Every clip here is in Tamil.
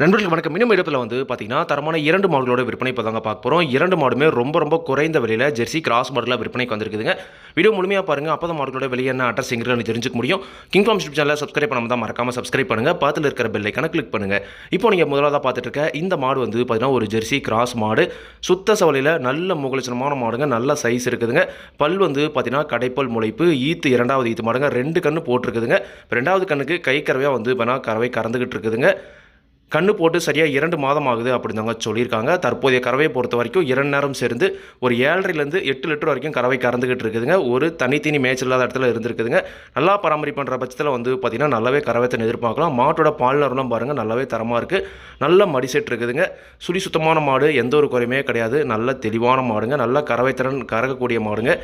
நண்பர்கள் வணக்கம். இன்னும் இடத்துல வந்து பார்த்தீங்கன்னா தரமான இரண்டு மாடுகளோட விற்பனை இப்போ தாங்க பார்க்க போகிறோம் இரண்டு மாடுமே ரொம்ப ரொம்ப குறைந்த விலையில் ஜெர்சி கிராஸ் மாடலில் விற்பனைக்கு வந்திருக்குதுங்க. வீடியோ முழுமையாக பாருங்கள் அப்போ தான் மாடுகளோட வெளியே என்ன அட்ரஸ் எங்கிறது தெரிஞ்சுக்க முடியும். கிங் ஃபார்ம் யூடியூப் சேனலில் சப்ஸ்கிரைப் பண்ணாமல் தான் மறக்காமல் சப்ஸ்கிரைப் பண்ணுங்கள் பார்த்துல இருக்கிற பெல் கணக்கு கிளிக் பண்ணுங்கள் இப்போ நீங்கள் முதலாவதாக பார்த்துட்டு இருக்க இந்த மாடு வந்து பார்த்தீங்கன்னா ஒரு ஜெர்சி கிராஸ் மாடு. சுத்த சவலையில் நல்ல முகலட்சணமான மாடுங்க. நல்ல சைஸ் இருக்குதுங்க. பல் வந்து பார்த்தீங்கன்னா கடைப்பல் முளைப்பு ஈத்து இரண்டாவது ஈத்து மாடுங்க. ரெண்டு கண்ணு போட்டிருக்குதுங்க. இப்போ ரெண்டாவது கண்ணுக்கு கை கறவையாக வந்து பார்த்தீங்கன்னா கறவை கறந்துக்கிட்டு இருக்குதுங்க. கண்ணு போட்டு சரியாக இரண்டு மாதம் ஆகுது அப்படின்னு சொல்லியிருக்காங்க. தற்போதைய கறவையை பொறுத்த வரைக்கும் இரண்டு நேரம் சேர்ந்து ஒரு ஏழரைலேருந்து எட்டு லிட்டர் வரைக்கும் கறவை கறந்துக்கிட்டு இருக்குதுங்க. ஒரு தனித்தனி மேய்ச்சல் இல்லாத இடத்துல இருந்திருக்குதுங்க. நல்லா பராமரிப்புன்ற பட்சத்தில் வந்து பார்த்திங்கன்னா நல்லாவே கறவைத்தனை எதிர்பார்க்கலாம். மாட்டோட பால் நரலாம் பாருங்கள் நல்லாவே தரமாக இருக்குது நல்ல மடி செட் இருக்குதுங்க. சுடி சுத்தமான மாடு எந்த ஒரு குறையுமே கிடையாது. நல்ல தெளிவான மாடுங்க. நல்ல கறவைத்திறன் கறக்கக்கூடிய மாடுங்க.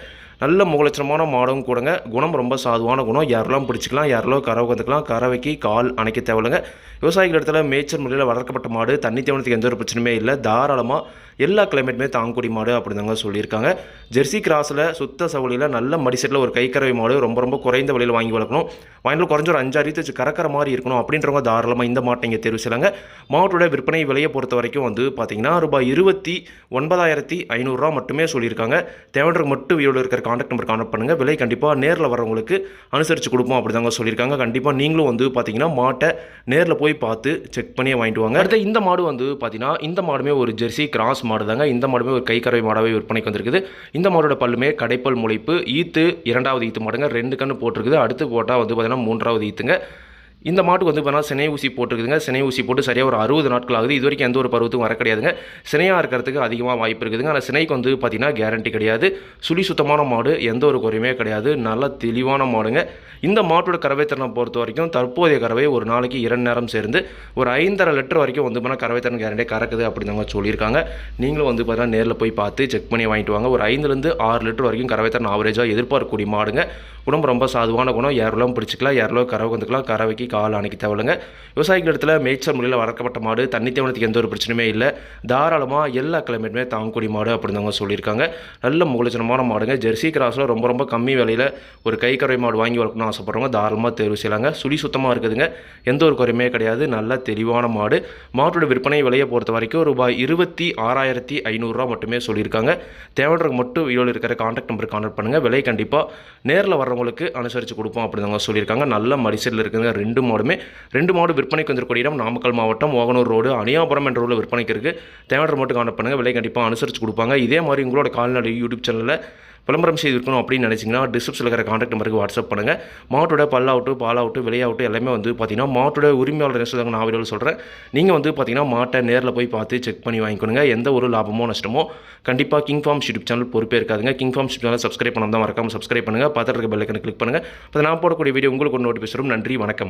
நல்ல முகலட்சணமான மாடும் கூடங்க. குணம் ரொம்ப சாதுவான குணம். யாரெல்லாம் பிடிச்சிக்கலாம் யாரெல்லாம் கறவை வந்துக்கலாம் கறவைக்கு கால் அணைக்க தேவையில்லைங்க. விவசாயிகள் இடத்துல மேய்ச்சல் முறையில் வளர்க்கப்பட்ட மாடு தண்ணி தேவனத்துக்கு எந்த ஒரு பிரச்சனையுமே இல்லை. தாராளமாக எல்லா கிளைமேட்டுமே தாங்கக்கூடிய மாடு அப்படிதாங்க சொல்லியிருக்காங்க. ஜெர்சி கிராஸில் சுத்த சவுளியில் நல்ல மடிசெட்டில் ஒரு கைக்கறவை மாடு ரொம்ப ரொம்ப குறைந்த விலையில் வாங்கி வளர்க்கணும். வாங்கிட்டு குறைஞ்ச ஒரு அஞ்சாறு வச்சு கறக்கிற மாதிரி இருக்கணும் அப்படின்றவங்க தாராளமாக இந்த மாட்டை இங்கே தெரிவு செய்யலாங்க. மாவட்டோட விற்பனை விலையை பொறுத்த வரைக்கும் வந்து பார்த்தீங்கன்னா ரூபாய் இருபத்தி ஒன்பதாயிரத்தி ஐநூறுரூவா மட்டுமே சொல்லியிருக்காங்க. தேவையான மட்டும் வீடியோவில் இருக்கிற காண்டாக்ட் நம்பர் கான்டாக்ட் பண்ணுங்கள் விலை கண்டிப்பாக நேரில் வரவங்களுக்கு அனுசரித்து கொடுப்போம் அப்படி தாங்க சொல்லியிருக்காங்க. கண்டிப்பாக நீங்களும் வந்து பார்த்தீங்கன்னா மாட்டை நேரில் போய் பார்த்து செக் பண்ணியே வாங்கிட்டு வாங்க. அடுத்த இந்த மாடு வந்து பார்த்தீங்கன்னா இந்த மாடுமே ஒரு ஜெர்சி கிராஸ் மாடு தாங்க. இந்த மாடுமே ஒரு கைக்கறவை மாடாகவே விற்பனைக்கு வந்திருக்குது. இந்த மாடோட பல்லுமே கடைப்பல் முளைப்பு ஈத்து இரண்டாவது ஈத்து மாடுங்க. ரெண்டு கன்று போட்டிருக்குது. அடுத்து போட்டால் வந்து பார்த்தீங்கன்னா மூன்றாவது ஈத்துங்க. இந்த மாட்டுக்கு வந்து பார்த்தீங்கன்னா சினை ஊசி போட்டுருக்குதுங்க. சினை ஊசி போட்டு சரியாக ஒரு அறுபது நாட்கள் ஆகுது. இது வரைக்கும் எந்த ஒரு பருவத்துக்கும் வர கிடையாதுங்க. சினையாக இருக்கிறதுக்கு அதிகமாக வாய்ப்பு இருக்குதுங்க. ஆனால் சினைக்கு வந்து பார்த்தீங்கன்னா கேரண்டி கிடையாது. சுழி சுத்தமான மாடு எந்த ஒரு குறையுமே கிடையாது. நல்ல தெளிவான மாடுங்க. இந்த மாட்டோட கறவைத்தனம் பொறுத்த வரைக்கும் தற்போதைய கறவை ஒரு நாளைக்கு இரண்டு நேரம் சேர்ந்து ஒரு ஐந்தரை லிட்டர் வரைக்கும் வந்து பார்த்தீங்கன்னா கறவைத்திறன் கேரண்டி கறக்குது அப்படிதாங்க சொல்லியிருக்காங்க. நீங்களும் வந்து பார்த்தீங்கன்னா நேரில் போய் பார்த்து செக் பண்ணி வாங்கிட்டு வாங்க. ஒரு ஐந்துலேருந்து ஆறு லிட்டர் வரைக்கும் கறவைத்திறன் ஆவரேஜாக எதிர்பார்க்கக்கூடிய மாடுங்க. உடம்பு ரொம்ப சாதுவான குணம். யாரெல்லாம் பிடிச்சிக்கலாம். யாரெல்லாம் கறவை வந்துக்கலாம். கறவைக்கு கால் அணைக்க தேவையில்லைங்க விவசாயிகள் இடத்துல மேய்ச்சல் முறையில் வளர்க்கப்பட்ட மாடு தண்ணி தேவனத்துக்கு எந்த ஒரு பிரச்சனையுமே இல்லை. தாராளமாக எல்லா கிளைமேட்டுமே தாங்கக்கூடிய மாடு அப்படின்னு அவங்க சொல்லியிருக்காங்க. நல்ல முகலட்சணமான மாடுங்க. ஜெர்சி கிராஸில் ரொம்ப ரொம்ப கம்மி விலையில் ஒரு கை கறவை மாடு வாங்கி வளர்க்கணும்னு ஆசைப்படுறவங்க தாராளமாக தேர்வு செய்யலாங்க. சுழி சுத்தமாக இருக்குதுங்க. எந்த ஒரு குறையுமே கிடையாது. நல்ல தெளிவான மாடு. மாட்டோட விற்பனை விலையை பொறுத்த வரைக்கும் ரூபாய் இருபத்தி ஆறாயிரத்தி ஐநூறுரூவா மட்டுமே சொல்லியிருக்காங்க. தேவைன்றவங்க மட்டும் வீடியோவில் இருக்கிற கான்டாக்ட் நம்பருக்கு கான்டாக்ட் பண்ணுங்கள் விலை கண்டிப்பாக நேரில் வர்றவங்களுக்கு அனுசரித்து கொடுப்போம் அப்படிதாங்க சொல்லியிருக்காங்க. நல்ல மடிசலில் இருக்குதுங்க. ரெண்டு மாடுமே ரெண்டு மாடு விற்பனைக்கு வந்திருக்கூடிய இடம் நாமக்கல் மாவட்டம் ஓகனூர் ரோடு. அணியாபுரம் என்ற ரோடில் விற்பனைக்கு இருக்குது தேவையான மட்டும் கான்டாக்ட் பண்ணுங்கள் விலை கண்டிப்பாக அனுசரித்து கொடுப்பாங்க. இதே மாதிரி உங்களோட கால்நடை யூடியூப் சேனலில் விளம்பரம் செய்து இருக்கணும் அப்படின்னு நினச்சிங்கன்னா டிஸ்கிரிப்ஷனில் இருக்கிற காண்டாக்ட் நம்பருக்கு வாட்ஸ்அப் பண்ணுங்கள் மாட்டோட பல்லாவட்டு பாலாவட்டு விலையாவட்டு எல்லாமே வந்து பார்த்தீங்கன்னா மாட்டோட உரிமையாளர் என்ன சொல்லுவாங்க நான் வீடியோவில் சொல்கிறேன் நீங்கள் வந்து பார்த்தீங்கன்னா மாட்டை நேரில் போய் பார்த்து செக் பண்ணி வாங்கிக்கணுங்க. எந்த ஒரு லாபமோ நஷ்டமோ கண்டிப்பாக கிங் ஃபார்ம் யூடியூப் சேனல் பொறுப்பே இருக்காதுங்க. கிங் ஃபார்ம் சேனல் சப்ஸ்கிரைப் பண்ணால் தான் மறக்காமல் சப்ஸ்கிரைப் பண்ணுங்கள் பார்த்துட்டு இருக்க பெல்லைக்கனை கிளிக் பண்ணுங்கள் அப்போ நான் போடக்கூடிய வீடியோ உங்களுக்கு ஒரு நோட்டிஃபிகேஷன் நன்றி வணக்கம்.